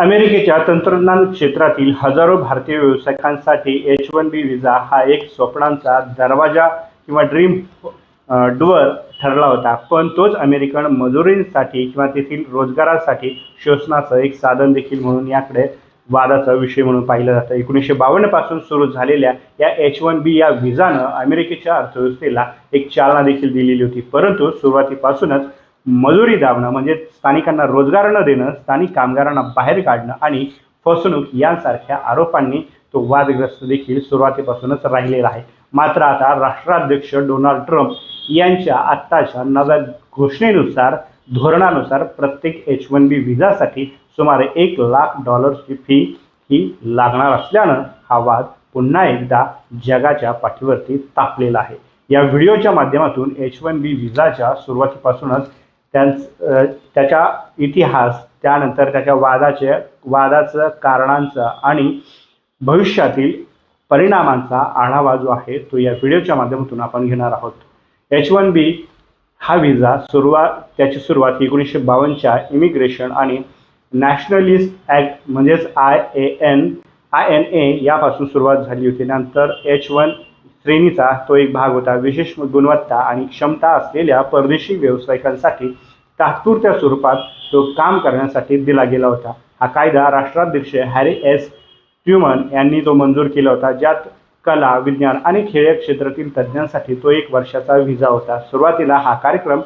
अमेरिकेच्या तंत्रज्ञान क्षेत्रातील हजारो भारतीय व्यावसायिकांसाठी एच वन बी व्हिसा हा एक स्वप्नांचा दरवाजा किंवा ड्रीम डोअर ठरला होता. पण तोच अमेरिकन मजुरींसाठी किंवा तेथील रोजगारासाठी शोषणाचं एक साधन देखील म्हणून याकडे वादाचा विषय म्हणून पाहिलं जातं. एकोणीसशे बावन्नपासून सुरू झालेल्या या एच वन बी या व्हिसानं अमेरिकेच्या अर्थव्यवस्थेला एक चालना देखील दिलेली होती. परंतु सुरुवातीपासूनच मजुरी दाबणं म्हणजे स्थानिकांना रोजगार न देणं स्थानिक कामगारांना बाहेर काढणं आणि फसवणूक यांसारख्या आरोपांनी तो वादग्रस्त देखील सुरुवातीपासूनच राहिलेला आहे. मात्र आता राष्ट्राध्यक्ष डोनाल्ड ट्रम्प यांच्या आत्ताच्या नव्या घोषणेनुसार धोरणानुसार प्रत्येक एच वन बी व्हिजासाठी सुमारे एक लाख डॉलर्सची फी ही लागणार असल्यानं हा वाद पुन्हा एकदा जगाच्या पाठीवरती तापलेला आहे. या व्हिडिओच्या माध्यमातून एच वन बी व्हिजाच्या सुरुवातीपासूनच त्यांच त्याच्या इतिहास त्यानंतर त्याच्या वादाचे वादाचं कारणांचं आणि भविष्यातील परिणामांचा आढावा जो आहे तो या व्हिडिओच्या माध्यमातून आपण घेणार आहोत. एच वन बी हा विजा सुरुवात त्याची सुरुवात एकोणीसशे बावन्नच्या इमिग्रेशन आणि नॅशनलिस्ट ॲक्ट म्हणजेच I A N I N A यापासून सुरुवात झाली होती. नंतर एच वन श्रेणीचा तो एक भाग होता. विशेष गुणवत्ता आणि क्षमता असलेल्या परदेशी व्यावसायिकांसाठी तात्पुरत्या स्वरूपात तो काम करण्यासाठी दिला गेला होता. हा कायदा राष्ट्राध्यक्ष हॅरी एस. ट्युमन यांनी तो मंजूर केला होता. ज्यात कला विज्ञान आणि खेळ क्षेत्रातील तज्ज्ञांसाठी तो एक वर्षाचा व्हिसा होता. सुरुवातीला हा कार्यक्रम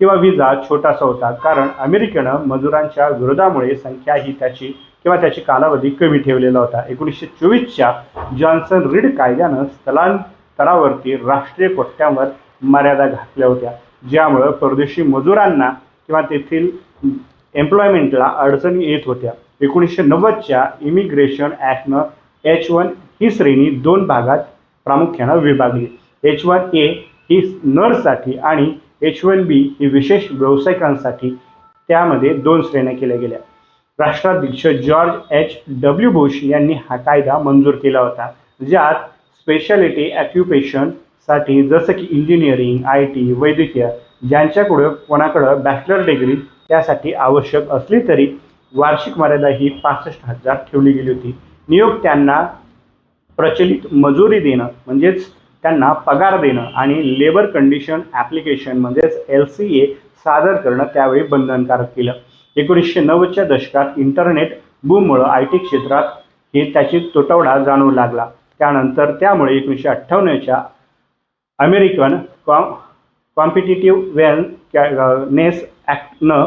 किंवा व्हिसा छोटासा होता कारण अमेरिकेनं मजुरांच्या विरोधामुळे संख्या ही त्याची किंवा त्याची कालावधी कमी ठेवलेला होता. एकोणीसशे चोवीसच्या जॉन्सन रीड कायद्यानं स्थलांतर स्तरावरती राष्ट्रीय कोट्यावर मर्यादा घातल्या होत्या. ज्यामुळं परदेशी मजुरांना किंवा तेथील एम्प्लॉयमेंटला अडचणी येत होत्या. एकोणीसशे नव्वदच्या इमिग्रेशन ॲक्टनं एच वन ही श्रेणी दोन भागात प्रामुख्यानं विभागली. एच वन ए ही नर्ससाठी आणि एच वन बी ही विशेष व्यावसायिकांसाठी त्यामध्ये दोन श्रेण्या केल्या गेल्या. राष्ट्राध्यक्ष जॉर्ज एच डब्ल्यू बुश यांनी हा कायदा मंजूर केला होता ज्यात स्पेशालिटी ॲक्युपेशनसाठी जसं की इंजिनिअरिंग आय टी वैद्यकीय ज्यांच्याकडं कोणाकडं बॅचलर डिग्री त्यासाठी आवश्यक असली तरी वार्षिक मर्यादा ही पासष्ट हजार ठेवली गेली होती. नियोक्त्यांना प्रचलित मजुरी देणं म्हणजेच त्यांना पगार देणं आणि लेबर कंडिशन ॲप्लिकेशन म्हणजेच एल सी ए सादर करणं त्यावेळी बंधनकारक केलं. एकोणीसशे नव्वदच्या दशकात इंटरनेट बूममुळं आय टी क्षेत्रात हे त्याची तुटवडा जाणवू लागला. त्यानंतर त्यामुळे एकोणीसशे अठ्ठावन्नच्या American com competitive wellness ॲक्टनं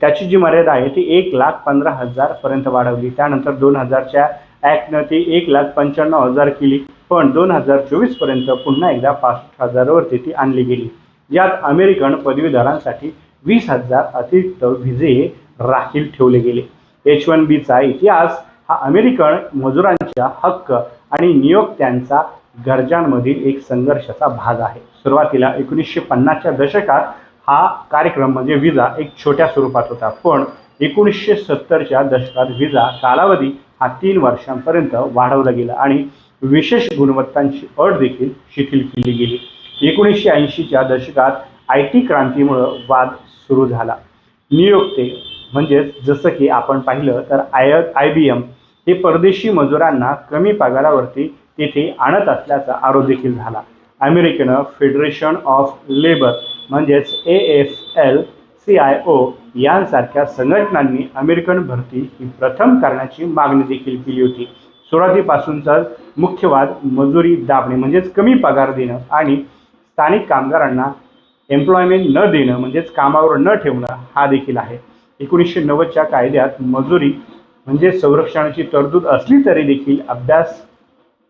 त्याची जी मर्यादा आहे ती एक लाख पंधरा हजारपर्यंत वाढवली. त्यानंतर दोन हजारच्या ॲक्टनं ती एक लाख पंच्याण्णव हजार केली. पण दोन हजार चोवीसपर्यंत पुन्हा एकदा पासष्ट हजारावरती ती आणली गेली. यात अमेरिकन पदवीधरांसाठी वीस हजार अतिरिक्त व्हिजे राखील ठेवले गेले. एच वन बीचा इतिहास हा अमेरिकन मजुरांच्या हक्क आणि नियोक्त्यांचा गरजांमधील एक संघर्षाचा भाग आहे. सुरुवातीला एकोणीसशे पन्नासच्या दशकात हा कार्यक्रम म्हणजे विजा एक छोट्या स्वरूपात होता. पण एकोणीसशे सत्तरच्या दशकात विजा कालावधी हा तीन वर्षांपर्यंत वाढवला गेला आणि विशेष गुणवत्तांची अट देखील शिथिल केली गेली. एकोणीसशे ऐंशीच्या दशकात आय टी क्रांतीमुळं वाद सुरू झाला. नियोक्ते म्हणजेच जसं की आपण पाहिलं तर आय आय बी एम हे परदेशी मजुरांना कमी पगारावरती तेथे आणत असल्याचा आरोप देखील झाला. अमेरिकेनं फेडरेशन ऑफ लेबर म्हणजेच A F L C I O यांसारख्या संघटनांनी अमेरिकन भरती ही प्रथम करण्याची मागणी देखील केली होती. सुरुवातीपासूनचा मुख्य वाद मजुरी दाबणे म्हणजेच कमी पगार देणं आणि स्थानिक कामगारांना एम्प्लॉयमेंट न देणं म्हणजेच कामावर न ठेवणं हा देखील आहे. एकोणीसशे नव्वदच्या कायद्यात मजुरी म्हणजे संरक्षणाची तरतूद असली तरी देखील अभ्यास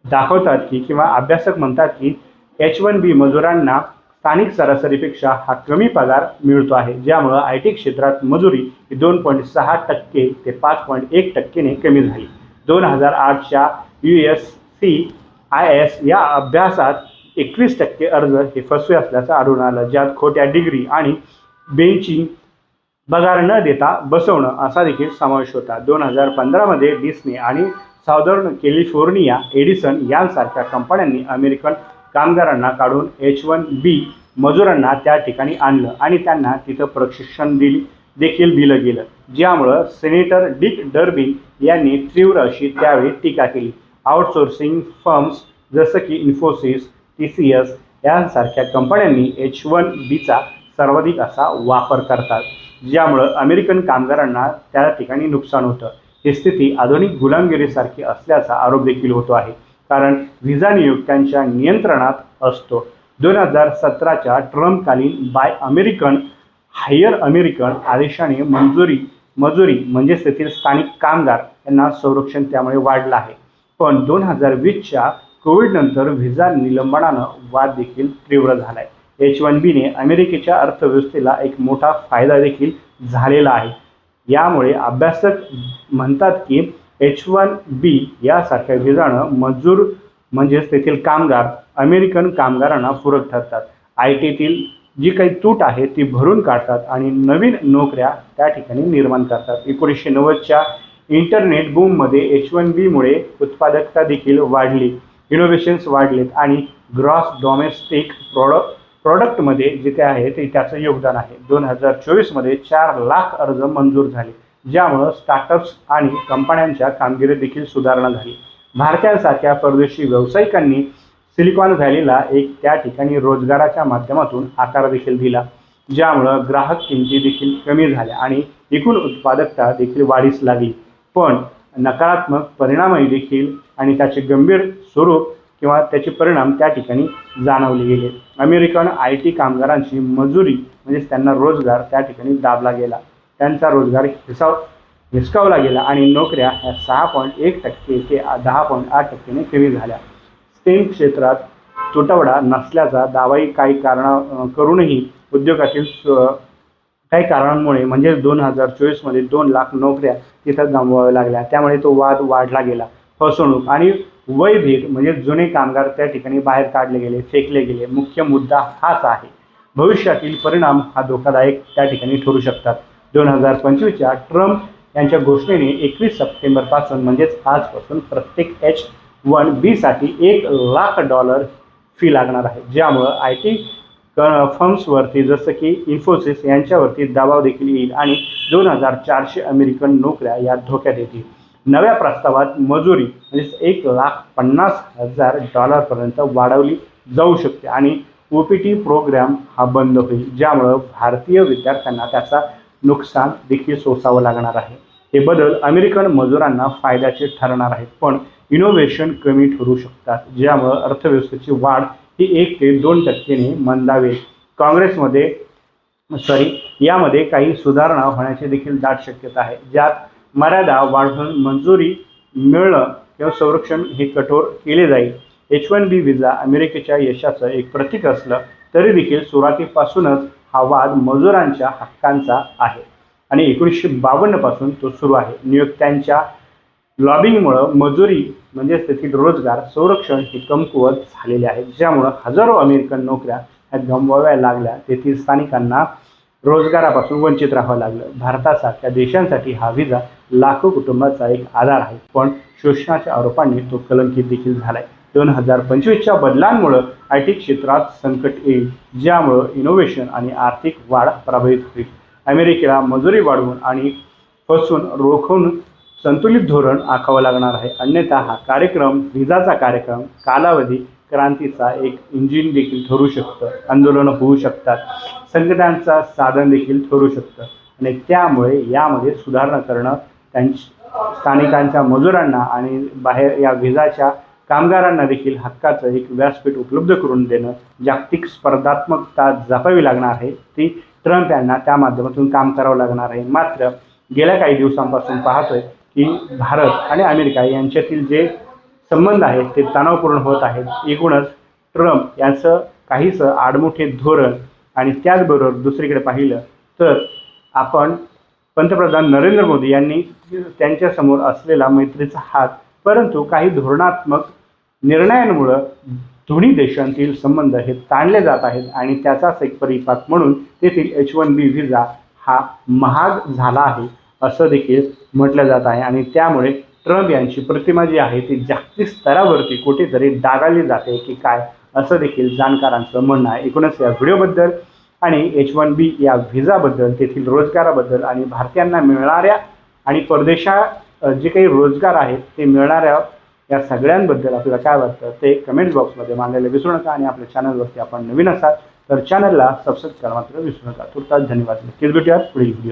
दाखवतात की किंवा अभ्यासक म्हणतात की एच वन बी मजुरांना स्थानिक सरासरीपेक्षा हा कमी पगार मिळतो आहे ज्यामुळं आय टी क्षेत्रात मजुरी ही दोन पॉईंट सहा टक्के ते पाच पॉईंट एक टक्केने कमी झाली. दोन हजार आठच्या U S C I S या अभ्यासात एकवीस टक्के अर्ज हे फसवे असल्याचं आढळून आलं ज्यात खोट्या डिग्री आणि बेंचिंग पगार न देता बसवणं असा देखील समावेश होता. दोन हजार पंधरामध्ये डिस्ने आणि साऊदर्न कॅलिफोर्निया एडिसन यांसारख्या कंपन्यांनी अमेरिकन कामगारांना काढून एच वन बी मजुरांना त्या ठिकाणी आणलं आणि त्यांना तिथं प्रशिक्षण दिली देखील दिलं गेलं. ज्यामुळं सेनेटर डिक डर्बिन यांनी तीव्र अशी त्यावेळी टीका केली. आउटसोर्सिंग फर्म्स जसं की इन्फोसिस टी सी एस यांसारख्या कंपन्यांनी एच वन बीचा सर्वाधिक असा वापर करतात. ज्यामुळं अमेरिकन कामगारांना त्या ठिकाणी नुकसान होतं. ही स्थिती आधुनिक गुलामगिरीसारखी असल्याचा आरोप देखील होतो आहे. कारण व्हिसा नियुक्त्यांच्या नियंत्रणात असतो. दोन हजार सतराच्या ट्रम्पकालीन बाय अमेरिकन हायर अमेरिकन आदेशाने मंजुरी मजुरी म्हणजेच तेथील स्थानिक कामगार यांना संरक्षण त्यामुळे वाढलं आहे. पण दोन हजार वीसच्या कोविडनंतर व्हिसा निलंबनानं वाद देखील तीव्र झाला आहे एच वन बीने अमेरिकेच्या अर्थव्यवस्थेला एक मोठा फायदा देखील झालेला आहे. यामुळे अभ्यासक म्हणतात की एच वन बी यासारख्या विजाणं मजूर म्हणजेच तेथील कामगार अमेरिकन कामगारांना पूरक ठरतात. आय टीतील जी काही तूट आहे ती भरून काढतात आणि नवीन नोकऱ्या त्या ठिकाणी निर्माण करतात. एकोणीसशे नव्वदच्या इंटरनेट बूममध्ये एच वन बीमुळे उत्पादकता देखील वाढली. इनोव्हेशन्स वाढलेत आणि ग्रॉस डॉमेस्टिक प्रॉडक्ट प्रॉडक्टमध्ये जे काय आहे ते त्याचं योगदान आहे. दोन हजार चोवीसमध्ये चार लाख अर्ज मंजूर झाले ज्यामुळं स्टार्टअप्स आणि कंपन्यांच्या कामगिरीत देखील सुधारणा झाली. भारतासारख्या परदेशी व्यावसायिकांनी सिलिकॉन व्हॅलीला एक त्या ठिकाणी रोजगाराच्या माध्यमातून आकार देखील दिला ज्यामुळं ग्राहक किमती देखील कमी झाल्या आणि एकूण उत्पादकता देखील वाढीस लागली. पण नकारात्मक परिणामही देखील आणि त्याचे गंभीर स्वरूप किंवा त्याचे परिणाम त्या ठिकाणी जाणवले गेले. अमेरिकन आय टी कामगारांची मजुरी म्हणजेच त्यांना रोजगार त्या ठिकाणी दाबला गेला. त्यांचा रोजगार हिसाव हिसकावला गेला आणि नोकऱ्या ह्या सहा पॉईंट एक टक्के ते दहा पॉईंट आठ टक्क्याने कमी झाल्या. स्टेम क्षेत्रात तुटवडा नसल्याचा दावाही काही कारणा करूनही उद्योगातील काही कारणांमुळे म्हणजेच दोन हजार चोवीसमध्ये दोन लाख नोकऱ्या तिथं गमवाव्या लागल्या. त्यामुळे तो वाद वाढला गेला. फसवणूक आणि वयभेद म्हणजे जुने कामगार त्या ठिकाणी बाहेर काढले गेले फेकले गेले. मुख्य मुद्दा हाच आहे. भविष्यातील परिणाम हा धोकादायक त्या ठिकाणी ठरू शकतात. दोन हजार पंचवीसच्या ट्रम्प यांच्या घोषणेने एकवीस सप्टेंबरपासून म्हणजेच आजपासून प्रत्येक एच वन बीसाठी एक लाख डॉलर फी लागणार आहे. ज्यामुळं आय टी फर्म्सवरती जसं की इन्फोसिस यांच्यावरती दबाव देखील येईल आणि दोन हजार चारशे अमेरिकन नोकऱ्या या धोक्यात येतील. नव्या प्रस्तावात मजुरी म्हणजेच एक लाख पन्नास हजार डॉलरपर्यंत वाढवली जाऊ शकते आणि ओ पी टी प्रोग्राम हा बंद होईल. ज्यामुळं भारतीय विद्यार्थ्यांना त्याचा नुकसान देखील सोसावं लागणार आहे. हे बदल अमेरिकन मजुरांना फायद्याचे ठरणार आहेत पण इनोव्हेशन कमी ठरू शकतात. ज्यामुळं अर्थव्यवस्थेची वाढ ही एक ते दोन टक्क्याने मंदावेल काँग्रेसमध्ये सॉरी यामध्ये काही सुधारणा होण्याची देखील दाट शक्यता आहे. ज्यात मर्यादा वाढवून मंजुरी मिळणं किंवा संरक्षण हे कठोर केले जाईल. एच वन बी विजा अमेरिकेच्या यशाचं एक प्रतीक असलं तरी देखील सुरुवातीपासूनच हा वाद मजुरांच्या हक्कांचा आहे. आणि एकोणीसशे बावन्नपासून तो सुरू आहे. नियुक्त्यांच्या लॉबिंगमुळं मजुरी म्हणजेच तेथील रोजगार संरक्षण हे कमकुवत झालेले आहे. ज्यामुळं हजारो अमेरिकन नोकऱ्या ह्या गमवाव्या लागल्या. तेथील स्थानिकांना रोजगारापासून वंचित राहावं लागलं. भारतासारख्या देशांसाठी हा विजा लाखो कुटुंबाचा एक आधार आहे. पण शोषणाच्या आरोपांनी तो कलंकित देखील झालाय. दोन हजार पंचवीसच्या बदलांमुळं आय टी क्षेत्रात संकट येईल ज्यामुळं इनोव्हेशन आणि आर्थिक वाढ प्रभावित होईल. अमेरिकेला मजुरी वाढवून आणि फसवून रोखून संतुलित धोरण आखावं लागणार आहे. अन्यथा हा कार्यक्रम विजाचा कार्यक्रम कालावधी क्रांतीचा एक इंजिन देखील ठरू शकतं. आंदोलन होऊ शकतात. संकटांचा साधन देखील ठरू शकतं. आणि त्यामुळे यामध्ये सुधारणा करणं त्यांच्या स्थानिकांच्या मजुरांना आणि बाहेर या विजाच्या कामगारांना देखील हक्काचं एक व्यासपीठ उपलब्ध करून देणं जागतिक स्पर्धात्मकता जपावी लागणार आहे. ती ट्रम्प यांना त्या माध्यमातून काम करावं लागणार आहे. मात्र गेल्या काही दिवसांपासून पाहतोय की भारत आणि अमेरिका यांच्यातील जे संबंध आहेत ते तणावपूर्ण होत आहेत. एकूणच ट्रम्प यांचं काहीसं आडमुठे धोरण आणि त्याचबरोबर दुसरीकडे पाहिलं तर आपण पंतप्रधान नरेंद्र मोदी यांनी त्यांच्यासमोर असलेला मैत्रीचा हात परंतु काही धोरणात्मक निर्णयांमुळं दोन्ही देशांतील संबंध हे ताणले जात आहेत आणि त्याचाच एक परिपाक म्हणून तेथील एच वन बी व्हिसा हा महाग झाला आहे असं देखील म्हटलं जात आहे. आणि त्यामुळे ट्रम्प यांची प्रतिमा जी आहे ती जागतिक स्तरावरती कुठेतरी डागाळली जाते की काय असं देखील जाणकारांचं म्हणणं आहे. एकूणच या व्हिडिओबद्दल आणि एच वन बी या व्हिजाबद्दल तेथील रोजगाराबद्दल आणि भारतीयांना मिळणाऱ्या आणि परदेशा जे काही रोजगार आहेत ते मिळणाऱ्या या सगळ्यांबद्दल आपल्याला काय वाटतं ते कमेंट बॉक्समध्ये मांडायला विसरू नका आणि आपल्या चॅनलवरती आपण नवीन असाल तर चॅनलला सबस्क्राईब करा मात्र विसरू नका. तुर्तास धन्यवाद. नक्कीच भेटूयात पुढील व्हिडिओ